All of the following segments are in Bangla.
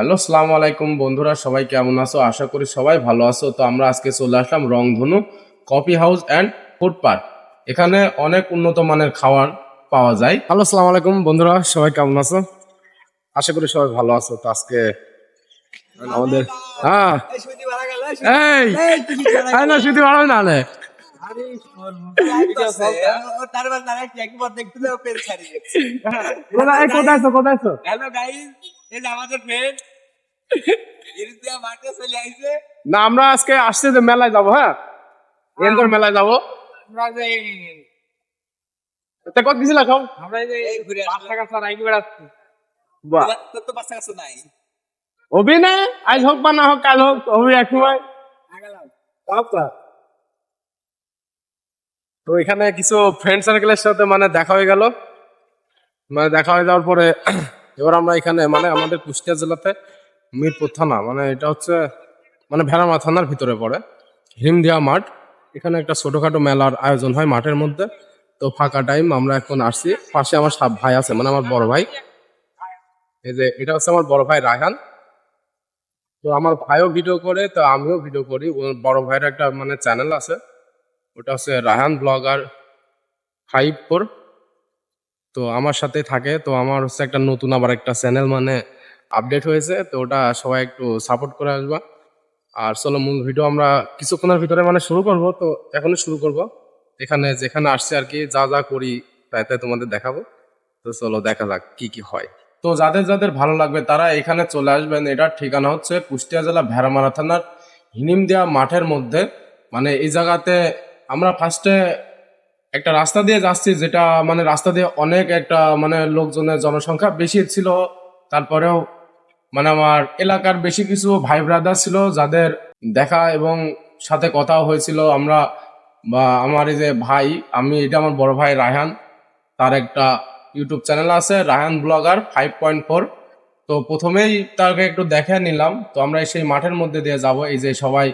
হ্যালো সালাম আলাইকুম বন্ধুরা সবাই কেমন আছো? আশা করি সবাই ভালো আছো। তো আমরা আজকে চলে আসলাম Rongdhonu coffee house and food park. এখানে অনেক উন্নত মানের খাবার পাওয়া যায়। হ্যালো সালাম আলাইকুম বন্ধুরা সবাই কেমন আছো? আশা করি সবাই ভালো আছো। তো আজকে আমাদের হ্যাঁ। এই! এই না শুধু না নে কোথায় কোথায় আছো কোথায় আছো? হ্যালো গাইস এই আমাদের ফ্রেন্ড ইরিদিয়া মাঠে চলে আইছে না আমরা আজকে আসছে যে মেলায় যাব হ্যাঁ? এনকর মেলায় যাব। তা কত আমরা ঘুরে বেড়াচ্ছি বাহ। তোর তো নাই। হবি না আজ হোক বা না হোক কাল হোক হবি এক সময়। তো। এখানে কিছু ফ্রেন্ড সার্কেলের সাথে মানে দেখা হয়ে গেল। মানে দেখা হয়ে যাওয়ার পরে এবার আমরা এখানে মানে আমাদের কুষ্টিয়া জেলাতে মিরপুর থানা মানে এটা হচ্ছে মানে ভেড়ামা থানার ভিতরে পড়ে, হিমদিয়া মাঠ। এখানে একটা ছোটোখাটো মেলার আয়োজন হয় মাঠের মধ্যে। তো ফাঁকা টাইম আমরা এখন আসছি। পাশে আমার সাব ভাই আছে মানে আমার বড় ভাই। এই যে, এটা হচ্ছে আমার বড় ভাই রায়হান। তো আমার ভাইও ভিডিও করে, তো আমিও ভিডিও করি। ওর বড় ভাইয়ের একটা মানে চ্যানেল আছে। ওটা হচ্ছে রায়হান ব্লগার ফাইভ ফোর তো আমার সাথে থাকে। তো আমার হচ্ছে একটা নতুন আবার একটা চ্যানেল মানে আপডেট হয়েছে, তো ওটা সবাই একটু সাপোর্ট করে আসবা। আর চলো, মূল ভিডিও আমরা কিছুক্ষণের ভিতরে মানে শুরু করব, তো এখনই শুরু করব। এখানে, যেখানে আসছে আর কি, যা যা করি, তাই তাই তোমাদের দেখাবো। তো চলো, দেখা যাক কি কি হয়। তো যাদের যাদের ভালো লাগবে, তারা এখানে চলে আসবেন। এটার ঠিকানা হচ্ছে কুষ্টিয়া জেলা ভেড়ামারা থানার হিনিমদিয়া মাঠের মধ্যে। মানে এই জায়গাতে আমরা ফার্স্টে একটা রাস্তা দিয়ে যাচ্ছি, যেটা মানে রাস্তা দিয়ে অনেক একটা মানে লোকজনের জনসংখ্যা বেশি ছিল। তারপরেও মানে আমার এলাকার বেশি কিছু ভাই ব্রাদার ছিল যাদের দেখা এবং সাথে কথাও হয়েছিল। আমরা বা আমার এই যে ভাই, আমি এটা আমার বড় ভাই রায়হান, তার একটা ইউটিউব চ্যানেল আছে, Raihan blogger five point four তো প্রথমেই তাকে একটু দেখে নিলাম। তো আমরা সেই মাঠের মধ্যে দিয়ে যাব, এই যে সবাই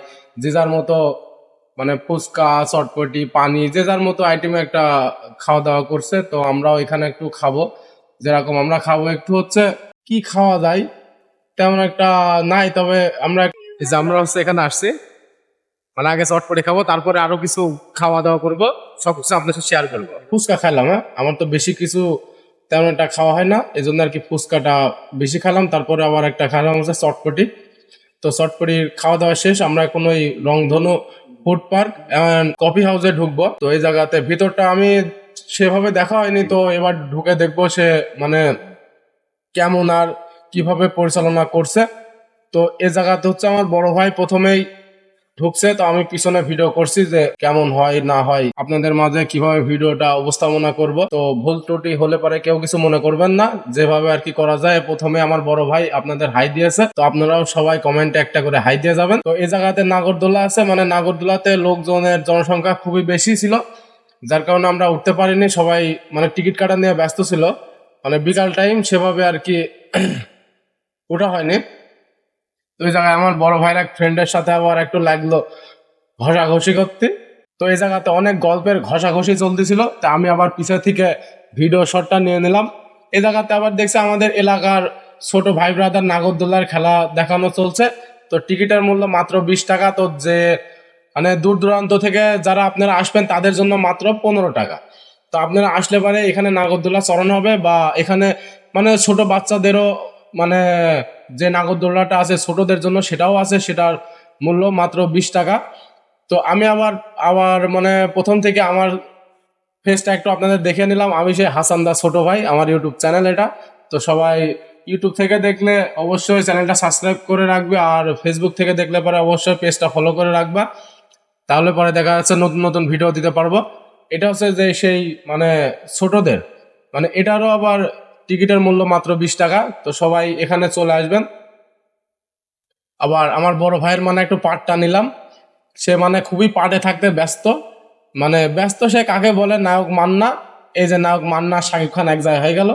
যে যার মতো মানে ফুচকা, চটপটি, পানি, যে যার মতো আইটেমে একটা খাওয়া দাওয়া করছে, তো আমরাও এখানে একটু খাব। যেরকম আমরা খাব, একটু হচ্ছে কি খাওয়া যায় তেমন একটা নাই তবে আমরা এই যে আমরা হচ্ছে এখানে আসছি। মানে আগে চটপটি খাব তারপরে আরও কিছু খাওয়া দাওয়া করব সব কিছু আপনার সাথে শেয়ার করব। ফুচকা খাইলাম হ্যাঁ? আমার তো বেশি কিছু তেমন একটা খাওয়া হয় না এই জন্য আর কি ফুচকাটা বেশি খেলাম তারপরে আবার একটা খেলাম হচ্ছে চটপটি। তো চটপটির খাওয়া দাওয়া শেষ আমরা এখন ওই রংধনু ফুড পার্ক অ্যান্ড কফি হাউসে ঢুকবো। তো এই জায়গাতে ভিতরটা আমি সেভাবে দেখা হয়নি তো এবার ঢুকে দেখব সে মানে কেমন আর কীভাবে পরিচালনা করছে। তো এ জায়গাতে হচ্ছে আমার বড় ভাই প্রথমেই ঢুকছে। তো আমি পিছনে ভিডিও করছি যে কেমন হয়, না হয়। আপনাদের মাঝে কীভাবে ভিডিওটা উপস্থাপনা করব। তো ভুল ত্রুটি হলে পরে কেউ কিছু মনে করবেন না। যেভাবে আর কি করা যায়, প্রথমে আমার বড় ভাই আপনাদের হাই দিয়েছে। তো আপনারাও সবাই কমেন্টে একটা করে হাই দিয়ে যাবেন। তো এই জায়গাতে নাগরদোলা আছে। মানে নাগরদোলাতে লোকজনের জনসংখ্যা খুবই বেশি ছিল। যার কারণে আমরা উঠতে পারিনি। সবাই মানে টিকিট কাটা নিয়ে ব্যস্ত ছিল। মানে বিকাল টাইম সেভাবে আর কি ওঠা হয়নি। তো ওই জায়গায় আমার বড় ভাইয়ের এক ফ্রেন্ডের সাথে আবার একটু লাগল ঘষাঘষি করতে। তো এই জায়গাতে অনেক গল্পের ঘষাঘষি চলতেছিল, তা আমি আবার পিছে থেকে ভিডিও শটটা নিয়ে নিলাম। এই জায়গাতে আবার দেখছি আমাদের এলাকার ছোট ভাই ব্রাদার নাগরদোলার খেলা দেখানো চলছে। তো টিকিটের মূল্য মাত্র বিশ টাকা, তো যে মানে দূর দূরান্ত থেকে যারা আপনারা আসবেন তাদের জন্য মাত্র পনেরো টাকা। তো আপনারা আসলে পারে এখানে নাগরদোলা চরণ হবে বা এখানে মানে ছোট বাচ্চাদেরও মানে যে নাগরদোলাটা আছে ছোটদের জন্য সেটাও আছে, সেটার মূল্য মাত্র বিশ টাকা। তো আমি আবার আবার মানে প্রথম থেকে আমার ফেসটা একটু আপনাদের দেখে নিলাম। আমি সেই হাসান দা ছোট ভাই, আমার ইউটিউব চ্যানেল এটা। তো সবাই ইউটিউব থেকে দেখলে অবশ্যই চ্যানেলটা সাবস্ক্রাইব করে রাখবে আর ফেসবুক থেকে দেখলে পরে অবশ্যই পেজটা ফলো করে রাখবা। তাহলে পরে দেখা যাচ্ছে নতুন নতুন ভিডিও দিতে পারব। এটা হচ্ছে যে সেই মানে ছোটদের মানে এটারও আবার টিকিটের মূল্য মাত্র বিশ টাকা। তো সবাই এখানে চলে আসবেন। আবার আমার বড় ভাইয়ের মানে একটু পাটটা নিলাম। সে মানে খুবই পাটে থাকতে ব্যস্ত। মানে ব্যস্ত সে কাকে বলে নায়ক মান্না। এই যে নায়ক মান্না, শাকিব খান এক জায়গায় হয়ে গেল।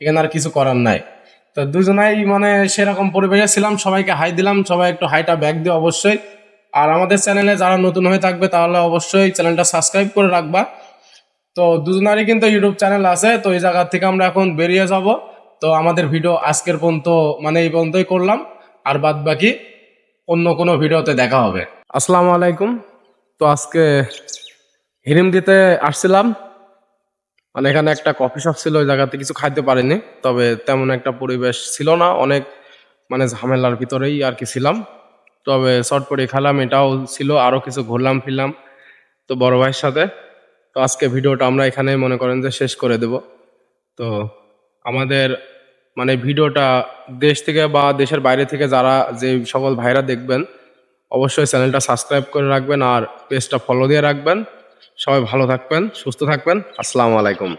এখানে আর কিছু করার নাই। তো দুজনাই মানে সেরকম পরিবেশে ছিলাম। সবাইকে হাই দিলাম। সবাই একটু হাইটা ব্যাক দিও অবশ্যই। আর আমাদের চ্যানেলে যারা নতুন হয়ে থাকবে তাহলে অবশ্যই চ্যানেলটা সাবস্ক্রাইব করে রাখবা। তো দুজনারই কিন্তু ইউটিউব চ্যানেল আছে, তো এই জায়গা থেকে আমরা এখন বেরিয়ে যাব। তো আমাদের ভিডিও আজকের পর্যন্ত মানে এই পর্যন্তই করলাম, আর বাদ বাকি অন্য কোনো ভিডিওতে দেখা হবে। আসসালামু আলাইকুম। তো আজকে হিরিম দিতে আসছিলাম। মানে এখানে একটা কফি শপ ছিল, ওই জায়গাতে কিছু খাইতে পারিনি, তবে তেমন একটা পরিবেশ ছিল না, অনেক মানে ঝামেলার ভিতরেই আর কি ছিলাম। তবে শর্ট পরে খেলাম, এটাও ছিল আরও কিছু ঘুরলাম ফিরলাম তো বড় ভাইয়ের সাথে। তো আজকে ভিডিওটা আমরা এখানে মনে করেন যে শেষ করে দেব। তো আমাদের মানে ভিডিওটা দেশ থেকে বা দেশের বাইরে থেকে যারা যে সকল ভাইরা দেখবেন, অবশ্যই চ্যানেলটা সাবস্ক্রাইব করে রাখবেন আর পেজটা ফলো দিয়ে রাখবেন। সবাই ভালো থাকবেন, সুস্থ থাকবেন। আসসালামু আলাইকুম।